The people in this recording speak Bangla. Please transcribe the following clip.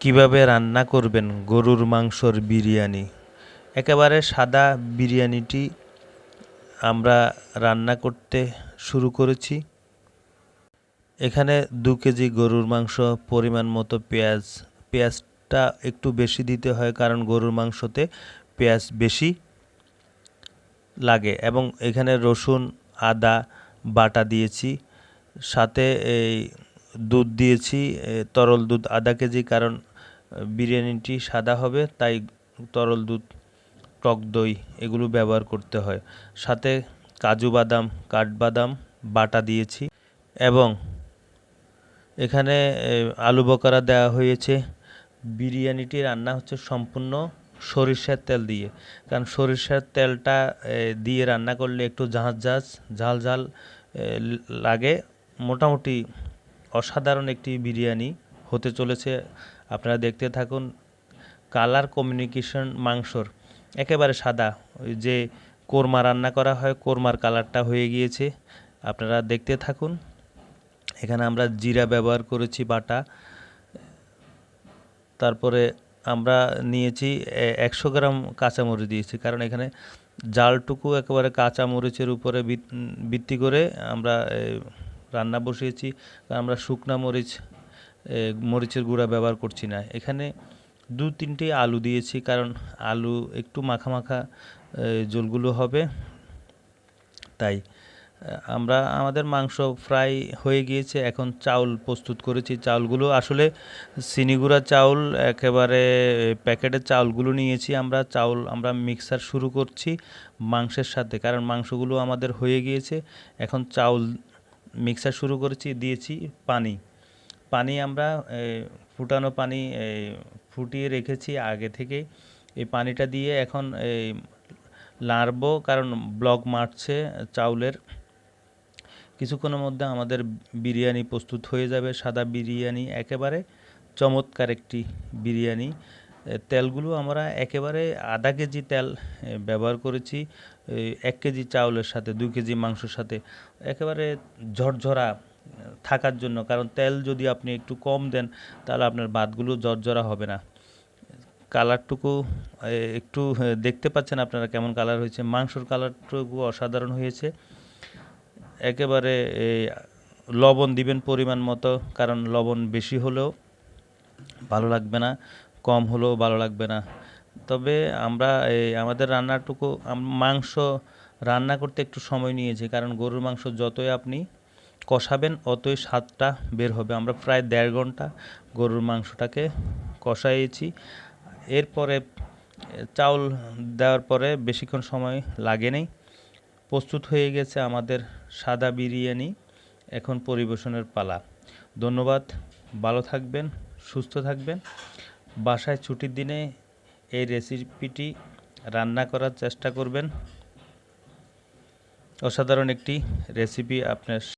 কীভাবে রান্না করবেন গরুর মাংসর বিরিয়ানি? একেবারে সাদা বিরিয়ানিটি আমরা রান্না করতে শুরু করেছি। এখানে দু কেজি গরুর মাংস, পরিমাণ মতো পেঁয়াজ। পেঁয়াজটা একটু বেশি দিতে হয় কারণ গরুর মাংসতে পেঁয়াজ বেশি লাগে এবং এখানে রসুন, আদা, বাটা দিয়েছি। সাথে এই দুধ দিয়েছি তরল দুধ আধা কেজি কারণ বিরিয়ানিটি সাদা হবে, তাই তরল দুধ, টক দই এগুলো ব্যবহার করতে হয়। সাথে কাজু বাদাম, কাঠবাদাম, বাটা দিয়েছি এবং এখানে আলু বকারা দেওয়া হয়েছে। বিরিয়ানিটি রান্না হচ্ছে সম্পূর্ণ সরিষার তেল দিয়ে। কারণ সরিষার তেলটা দিয়ে রান্না করলে একটু ঝাঁঝ ঝাঁঝ ঝাল ঝাল লাগে। মোটামুটি অসাধারণ একটি বিরিয়ানি হতে চলেছে। আপনারা দেখতে থাকুন, কালার কমিউনিকেশন মাংসর, একেবারে সাদা, ওই যে কোরমা রান্না করা হয়, কোরমার কালারটা হয়ে গিয়েছে, আপনারা দেখতে থাকুন। এখানে আমরা জিরা ব্যবহার করেছি, বাটা। তারপরে আমরা নিয়েছি একশো গ্রাম কাঁচামরিচ দিয়েছি, কারণ এখানে জালটুকু একেবারে কাঁচামরিচের উপরে ভিত- ভিত্তি করে আমরা রান্না বসিয়েছি আমরা শুকনা মরিচ মরিচের গুঁড়া ব্যবহার করছি না। এখানে দু তিনটে আলু দিয়েছি কারণ আলু একটু মাখা মাখা এ, ঝোলগুলো হবে। তাই আমরা আমাদের মাংস ফ্রাই হয়ে গিয়েছে। এখন চাউল প্রস্তুত করেছি। চাউলগুলো আসলে চিনিগুড়া চাউল একেবারে প্যাকেটের চাউলগুলো নিয়েছি আমরা। চাউল আমরা মিক্সার শুরু করছি মাংসের সাথে কারণ মাংসগুলো আমাদের হয়ে গিয়েছে। এখন চাউল মিক্সার শুরু করেছি দিয়েছি পানি। পানি আমরা ফুটানো পানি ফুটিয়ে রেখেছি আগে থেকেই এই পানিটা দিয়ে এখন এই নাড়বো, কারণ ব্লক মারছে চাউলের। কিছুক্ষণের মধ্যে আমাদের বিরিয়ানি প্রস্তুত হয়ে যাবে, সাদা বিরিয়ানি একেবারে চমৎকার একটি বিরিয়ানি। তেলগুলো আমরা একেবারে আধা কেজি তেল ব্যবহার করেছি এক কেজি চাউলের সাথে দুই কেজি মাংসের সাথে। একেবারে ঝরঝরা থাকার জন্য। কারণ তেল যদি আপনি একটু কম দেন, তাহলে আপনার ভাতগুলো ঝরঝরা হবে না। কালারটুকু একটু দেখতে পাচ্ছেন আপনারা কেমন কালার হয়েছে। মাংসর কালারটুকু অসাধারণ হয়েছে। একেবারে লবণ দিবেন পরিমাণ মতো, কারণ লবণ বেশি হলেও ভালো লাগবে না, কম হলেও ভালো লাগবে না। তবে আমরা এই আমাদের রান্নাটুকু মাংস রান্না করতে একটু সময় নিয়েছি, কারণ গরুর মাংস যতই আপনি কষাবেন অতই স্বাদটা বের হবে। আমরা প্রায় দেড় ঘণ্টা গরুর মাংসটাকে কষাইয়েছি। এরপরে চাউল দেওয়ার পরে বেশিক্ষণ সময় লাগেনি প্রস্তুত হয়ে গেছে আমাদের সাদা বিরিয়ানি। এখন পরিবেশনের পালা। ধন্যবাদ। ভালো থাকবেন, সুস্থ থাকবেন। বাসায় ছুটির দিনে এই রেসিপিটি রান্না করার চেষ্টা করবেন। অসাধারণ একটি রেসিপি আপনার